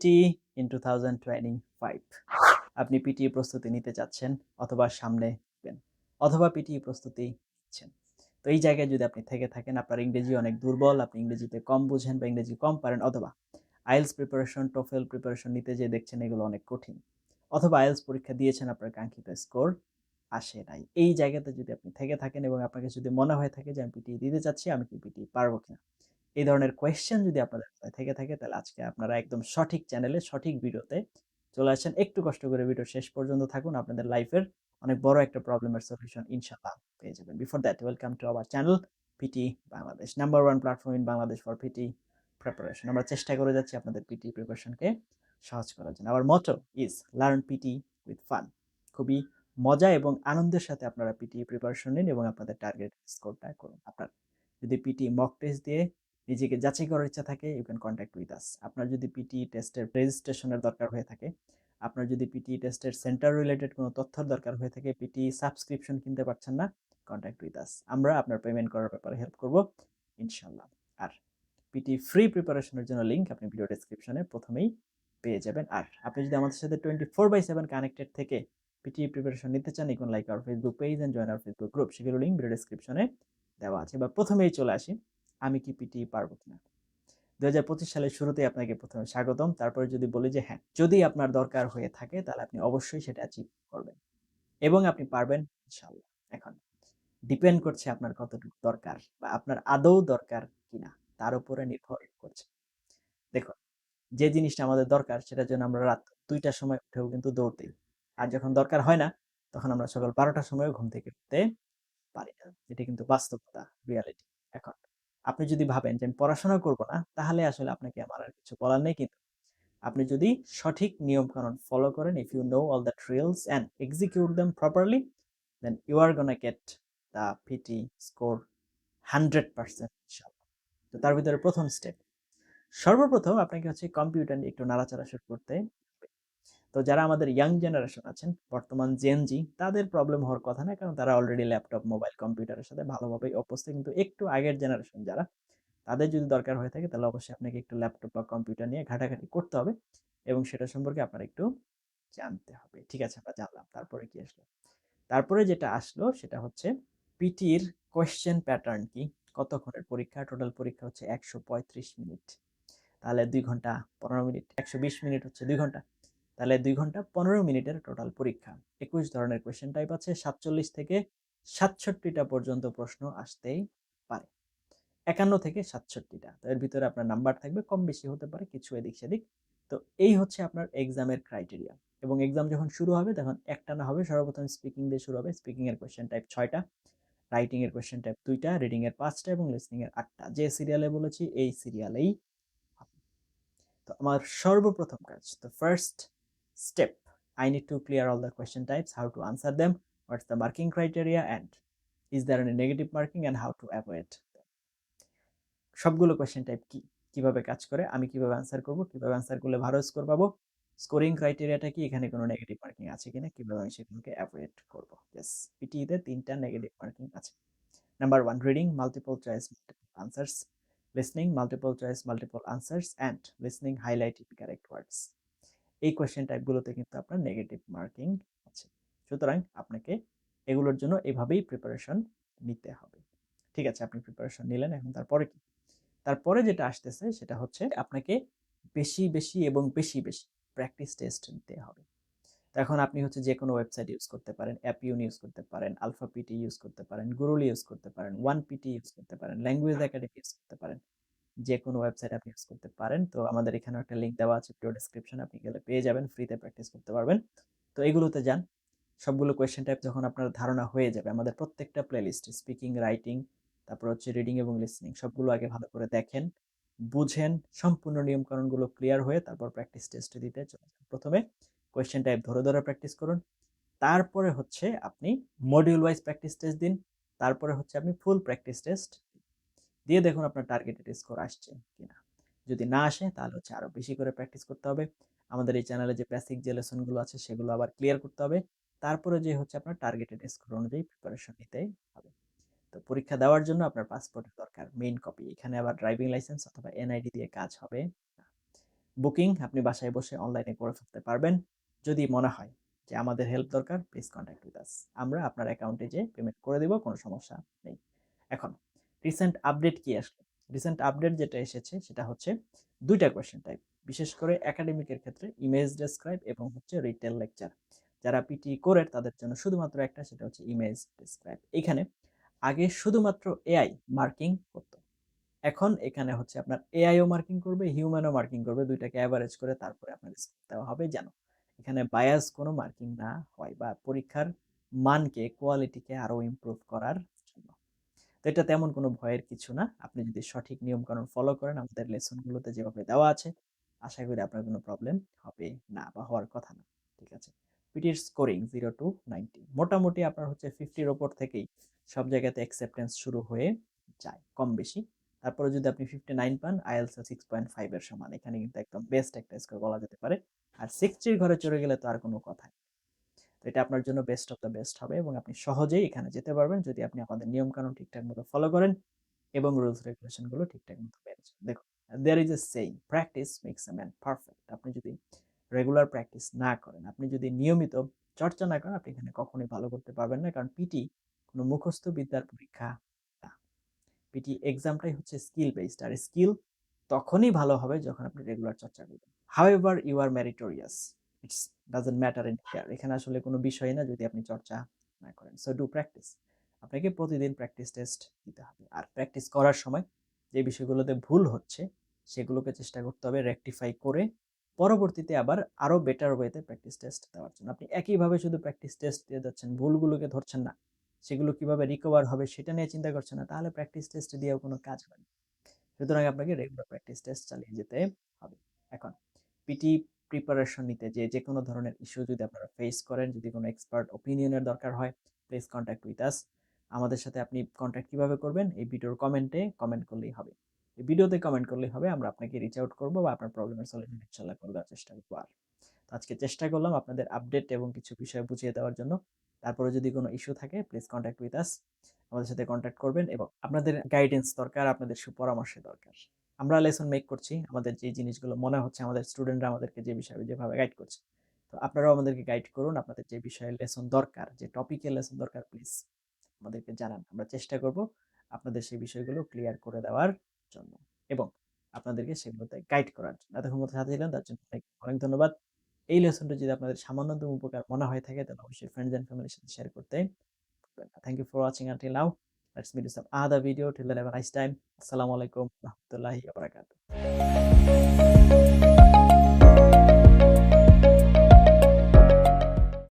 PT in two thousand twenty five আপনি PT প্রস্তুতি নিতে চাচ্ছেন অথবা সামনে অথবা পিটি প্রস্তুতি নিচ্ছেন। তো এই জায়গায় যদি আপনি থেকে থাকেন, আপনার ইংরেজি অনেক দুর্বল, আপনি ইংরেজিতে কম বুঝেন বা ইংরেজি কম পারেন, অথবা আইএলস প্রিপারেশন টোফেল প্রিপারেশন নিতে যে দেখছেন এগুলো অনেক কঠিন, অথবা আইএলস পরীক্ষা দিয়েছেন, আপনার কাঙ্ক্ষিত স্কোর আসে নাই। এই জায়গাতে যদি আপনি থেকে থাকেন এবং আপনাকে যদি মনে হয়ে থাকে যে আমি পিটি দিতে চাচ্ছি, আমি কি পিটি পারব কিনা? এই ধরনের কোয়েশ্চেন যদি আপনাদের থেকে থাকে, তাহলে আজকে আপনারা একদম সঠিক চ্যানেলে সঠিক ভিডিওতে চলে আসেন। একটু কষ্ট করে ভিডিও শেষ পর্যন্ত থাকুন। আপনাদের লাইফের অনেক বড় একটা প্রবলেমের সলিউশন ইনশাআল্লাহ পেয়ে যাবেন। Before that welcome to our channel PT Bangladesh number one platform in Bangladesh for PT preparation আমরা চেষ্টা করে যাচ্ছি আপনাদের পিটি প্রিপারেশনকে সহজ করার জন্য। আবার motto is learn PT with fun খুবই মজা এবং আনন্দের সাথে আপনারা পিটি প্রিপারেশন নিন এবং আপনাদের টার্গেট স্কোরটা করুন। আপনার যদি পিটি মক টেস্ট দিয়ে নিজেকে যাচাই করার ইচ্ছা থাকে you can contact with us আপনার যদি পিটি টেস্টের রেজিস্ট্রেশনের দরকার হয়ে থাকে, আপনার যদি পিটি টেস্টের সেন্টার রিলেটেড কোনো তথ্যের দরকার হয়ে থাকে পিটি সাবস্ক্রিপশন কিনতে পারছেন না কন্ট্যাক্ট উইথ আস আমরা আপনার পেমেন্ট করার ব্যাপারে হেল্প করব ইনশাল্লাহ আর পিটি ফ্রি প্রিপারেশনের জন্য লিঙ্ক আপনি ভিডিও ডেসক্রিপশনে প্রথমেই পেয়ে যাবেন। আর আপনি যদি আমাদের সাথে twenty four by seven connected থেকে পিটি প্রিপারেশন নিতে চান ইকুন like our Facebook page and join our Facebook group সেগুলো লিঙ্ক ভিডিও ডেসক্রিপশনে দেওয়া আছে। বা প্রথমেই চলে আসি। আমি কি পিটি পারব কিনা? দু হাজার পঁচিশ সালের শুরুতেই আপনাকে প্রথমে স্বাগতম। তারপরে যদি বলি যে হ্যাঁ যদি আপনার দরকার হয়ে থাকে, তাহলে আপনি অবশ্যই সেটা অ্যাচিভ করবেন। এবং আপনি পারবেন ইনশাল্লাহ এখন। ডিপেন্ড করছে আপনার কতটুকু দরকার বা আপনার আদৌ দরকার কিনা, তার উপরে নির্ভর করছে। দেখুন, যে জিনিসটা আমাদের দরকার, সেটার জন্য আমরা রাত দুইটার সময় উঠেও কিন্তু দৌড়তে আর যখন দরকার হয় না, তখন আমরা সকাল বারোটার সময় ঘুম থেকে উঠতে পারি না। এটা কিন্তু বাস্তবতা রিয়ালিটি এখন। আপনি যদি ভাবেন যে আমি পড়াশোনা করব না, তাহলে আসলে আপনাকে আমার আর কিছু বলার নেই কিন্তু। আপনি যদি সঠিক নিয়ম কানুন ফলো করেন if you know all the drills and execute them properly then you are gonna get the PT score hundred percent তো তার ভিতরে প্রথম স্টেপ সর্বপ্রথম আপনাকে হচ্ছে কম্পিউটার একটু নাড়াচাড়া শুরু করতে তো যারা আমাদের ইয়াং জেনারেশন আছেন, বর্তমান জেনজি তাদের প্রবলেম হওয়ার কথা না, কারণ তারা অলরেডি ল্যাপটপ মোবাইল কম্পিউটারের সাথে ভালোভাবে অভ্যস্ত কিন্তু একটু আগের জেনারেশন যারা, তাদের যদি দরকার হয়ে থাকে, তাহলে অবশ্যই আপনাকে একটু ল্যাপটপ বা কম্পিউটার নিয়ে ঘাটাঘাটি করতে হবে এবং সেটা সম্পর্কে আপনার একটু জানতে হবে। ঠিক আছে, আমরা জানলাম, তারপরে কি আসলো? তারপরে যেটা আসলো, সেটা হচ্ছে পিটির কোয়েশ্চেন প্যাটার্ন কি? কতক্ষণের পরীক্ষা? টোটাল পরীক্ষা হচ্ছে একশো পঁয়ত্রিশ মিনিট। তাহলে দুই ঘণ্টা পনেরো মিনিট, একশো বিশ মিনিট হচ্ছে দুই ঘণ্টা। তাহলে দুই ঘণ্টা পনেরো মিনিটের টোটাল পরীক্ষা। একুশ ধরনের কোয়েশ্চেন টাইপ আছে, সাতচল্লিশ থেকে সাতষট্টিটা পর্যন্ত প্রশ্ন আসতেই পারে। একান্ন থেকে সাতষট্টিটা। তো এর ভিতরে আপনার নাম্বার থাকবে, কম বেশি হতে পারে, কিছু এদিক সেদিক। তো এই হচ্ছে আপনার এক্সামের ক্রাইটেরিয়া এবং এক্সাম যখন শুরু হবে, তখন একটা না হবে, সর্বপ্রথম স্পিকিং দিয়ে শুরু হবে। স্পিকিংয়ের কোয়েশ্চেন টাইপ ছয়টা রাইটিং এর কোয়েশ্চেন টাইপ দুইটা রিডিংয়ের পাঁচটা এবং লিসনিংয়ের আটটা। যে সিরিয়ালে বলেছি, এই সিরিয়ালেই তো আমার সর্বপ্রথম কাজ তো first step. I need to clear all the question types, how to answer them, what's the marking criteria, and is there any negative marking, and how to avoid them. সবগুলো কোয়েশ্চেন টাইপ কি? কীভাবে কাজ করে? আমি কীভাবে answer করব? কীভাবে answer করলে ভালো স্কোর পাবো? স্কোরিং ক্রাইটেরিয়াটা কি? এখানে কোনো নেগেটিভ মার্কিং আছে কিনা? কীভাবে আমি সেগুলোকে অ্যাভয়েড করব? ইয়েস পিটিতে তিনটা নেগেটিভ মার্কিং আছে। Number one reading multiple choice multiple answers listening multiple choice multiple answers and listening highlighting correct words এই কোয়েশ্চেন টাইপগুলোতে কিন্তু আপনার নেগেটিভ মার্কিং আছে। সুতরাং আপনাকে এগুলোর জন্য এভাবেই প্রিপারেশন নিতে হবে। ঠিক আছে আপনি প্রিপারেশন নিলেন এখন তারপরে কি? তারপরে যেটা আসতেছে সেটা হচ্ছে আপনাকে বেশি বেশি এবং বেশি বেশি প্র্যাকটিস টেস্ট নিতে হবে। তো এখন আপনি হচ্ছে যে কোনো ওয়েবসাইট ইউজ করতে পারেন অ্যাপিউন ইউজ করতে পারেন আলফা পিটি ইউজ করতে পারেন গুরুল ইউজ করতে পারেন ওয়ান পিটি ইউজ করতে পারেন ল্যাঙ্গুয়েজ একাডেমি ইউজ করতে পারেন। যে কোনো ওয়েবসাইট আপনি ইউজ করতে পারেন। তো আমাদের এখানে একটা লিঙ্ক দেওয়া আছে ভিডিও ডেসক্রিপশনে আপনি গেলে পেয়ে যাবেন ফ্রিতে প্র্যাকটিস করতে পারবেন। তো এগুলোতে যান, সবগুলো কোয়েশ্চেন টাইপ যখন আপনার ধারণা হয়ে যাবে, আমাদের প্রত্যেকটা প্লেলিস্ট স্পিকিং রাইটিং তারপর হচ্ছে রিডিং এবং লিসনিং সবগুলো আগে ভালো করে দেখেন, বুঝেন, সম্পূর্ণ নিয়মকানুনগুলো ক্লিয়ার হয়ে তারপর প্র্যাকটিস টেস্টে দিতে চলে প্রথমে কোয়েশ্চেন টাইপ ধরে ধরে প্র্যাকটিস করুন। তারপরে হচ্ছে আপনি মডিউল ওয়াইজ প্র্যাকটিস টেস্ট দিন। তারপরে হচ্ছে আপনি ফুল প্র্যাকটিস টেস্ট দিয়ে দেখুন আপনার টার্গেটেড স্কোর আসছে কিনা। যদি না আসে, তাহলে হচ্ছে আরও বেশি করে প্র্যাকটিস করতে হবে। আমাদের এই চ্যানেলে যে প্যাসিক যে লেসনগুলো আছে, সেগুলো আবার ক্লিয়ার করতে হবে। তারপরে যে হচ্ছে আপনার টার্গেটেড স্কোর অনুযায়ী প্রিপারেশন নিতে হবে। তো পরীক্ষা দেওয়ার জন্য আপনার পাসপোর্টের দরকার। মেইন কপি এখানে আবার ড্রাইভিং লাইসেন্স অথবা এনআইডি দিয়ে কাজ হবে। বুকিং আপনি বাসায় বসে অনলাইনে করে ফেলতে পারবেন। যদি মনে হয় যে আমাদের হেল্প দরকার প্লিজ কন্ট্যাক্ট উইথ আস আমরা আপনার অ্যাকাউন্টে যে পেমেন্ট করে দেবো, কোনো সমস্যা নেই। এখন রিসেন্ট আপডেট কি আসলো? রিসেন্ট আপডেট যেটা এসেছে সেটা হচ্ছে দুইটা কোয়েশ্চেন টাইপ বিশেষ করে একাডেমিকের ক্ষেত্রে ইমেজ ডেসক্রাইব এবং হচ্ছে রিটেল লেকচার যারা পিটি করে তাদের জন্য শুধুমাত্র একটা, সেটা হচ্ছে ইমেজ ডেসক্রাইব এখানে আগে শুধুমাত্র এআই মার্কিং করতো। এখন এখানে হচ্ছে আপনার এআইও মার্কিং করবে হিউম্যানও মার্কিং করবে, দুইটাকে অ্যাভারেজ করে তারপরে আপনার দেওয়া হবে যেন। এখানে বায়াস কোনো মার্কিং না হয় বা পরীক্ষার মানকে কোয়ালিটিকে আরও ইমপ্রুভ করার তো এটা তেমন কোনো ভয়ের কিছু না। আপনি যদি সঠিক নিয়মকানুন ফলো করেন, আমাদের লেসনগুলোতে যেভাবে দেওয়া আছে, আশা করি আপনার কোনো প্রবলেম হবে না বা হওয়ার কথা না। ঠিক আছে? পিটির স্কোরিং জিরো টু নাইনটি মোটামুটি আপনার হচ্ছে ফিফটির ওপর থেকেই সব জায়গাতে অ্যাকসেপ্টেন্স শুরু হয়ে যায় কম বেশি তারপরে যদি আপনি ফিফটি নাইন পান আইএলস সিক্স পয়েন্ট ফাইভের সমান। এখানে কিন্তু একদম বেস্ট একটা স্কোর বলা যেতে পারে। আর সিক্সটির ঘরে চলে গেলে তো আর কোনো কথাই তো এটা আপনার জন্য বেস্ট অফ দ্য বেস্ট হবে এবং আপনি সহজেই এখানে যেতে পারবেন যদি আপনি আমাদের নিয়মকানুন ঠিকঠাক মতো ফলো করেন এবং রুলস রেগুলেশনগুলো ঠিকঠাক মতো মেনে দেখুন there is a saying practice makes a man perfect আপনি যদি রেগুলার প্র্যাকটিস না করেন, আপনি যদি নিয়মিত চর্চা না করেন, আপনি এখানে কখনোই ভালো করতে পারবেন না কারণ পিটি কোনো মুখস্থ বিদ্যার পরীক্ষা না। পিটি এক্সামটাই হচ্ছে স্কিল বেসড আর স্কিল তখনই ভালো হবে যখন আপনি রেগুলার চর্চা করবেন। However you are meritorious it's doesn't matter in here এখানে আসলে কোনো বিষয় না যদি আপনি চর্চা না করেন। সো ডু প্র্যাকটিস আপনাকে প্রতিদিন প্র্যাকটিস টেস্ট দিতে হবে। আর প্র্যাকটিস করার সময় যে বিষয়গুলোতে ভুল হচ্ছে, সেগুলোকে চেষ্টা করতে হবে রেকটিফাই করে পরবর্তীতে আবার আরও বেটার ওয়েতে প্র্যাকটিস টেস্ট দেওয়ার জন্য। আপনি একইভাবে শুধু প্র্যাকটিস টেস্ট দিয়ে যাচ্ছেন, ভুলগুলোকে ধরছেন না, সেগুলো কীভাবে রিকভার হবে সেটা নিয়ে চিন্তা করছেন না, তাহলে প্র্যাকটিস টেস্ট দিয়েও কোনো কাজ হবে না। সুতরাং আপনাকে রেগুলার প্র্যাকটিস টেস্ট চালিয়ে যেতে হবে। এখন পিটি প্রিপারেশন নিতে, যে যে কোনো ধরনের ইস্যু যদি আপনারা ফেস করেন, যদি কোনো এক্সপার্ট ওপিনিয়নের দরকার হয় প্লিজ কন্ট্যাক্ট উইথ আস আমাদের সাথে আপনি কন্ট্যাক্ট কীভাবে করবেন, এই ভিডিওর কমেন্টে কমেন্ট করলেই হবে। এই ভিডিওতে কমেন্ট করলেই হবে, আমরা আপনাকে রিচ আউট করব বা আপনার প্রবলেমের সলিউশন ইনশাল্লাহ করে দেওয়ার চেষ্টা করব আর। তো আজকে চেষ্টা করলাম আপনাদের আপডেট এবং কিছু বিষয় বুঝিয়ে দেওয়ার জন্য। তারপরে যদি কোনো ইস্যু থাকে প্লিজ কন্ট্যাক্ট উইথ আস আমাদের সাথে কন্ট্যাক্ট করবেন এবং আপনাদের গাইডেন্স দরকার, আপনাদের সুপরামর্শ দরকার। আমরা লেসন মেক করছি, আমাদের যে জিনিসগুলো মনে হচ্ছে, আমাদের স্টুডেন্টরা আমাদেরকে যে বিষয়ে, যেভাবে গাইড করছে। তো আপনারাও আমাদেরকে গাইড করুন, আপনাদের যে বিষয়ে লেসন দরকার, যে টপিকে লেসন দরকার প্লিজ আমাদেরকে জানান। আমরা চেষ্টা করব আপনাদের সেই বিষয়গুলো ক্লিয়ার করে দেওয়ার জন্য এবং আপনাদেরকে সেগুলোতে গাইড করার জন্য। এতক্ষণ সাথে ছিলেন তার জন্য অনেক অনেক ধন্যবাদ। এই লেসনটা যদি আপনাদের সামান্যতম উপকার মনে হয়ে থাকে, তাহলে অবশ্যই ফ্রেন্ডস অ্যান্ড ফ্যামিলির সাথে শেয়ার করতে thank you for watching until now meet some other video till then have a nice time আসসালামু আলাইকুম রহমতুল্লাহি ওয়া বারাকাতুহু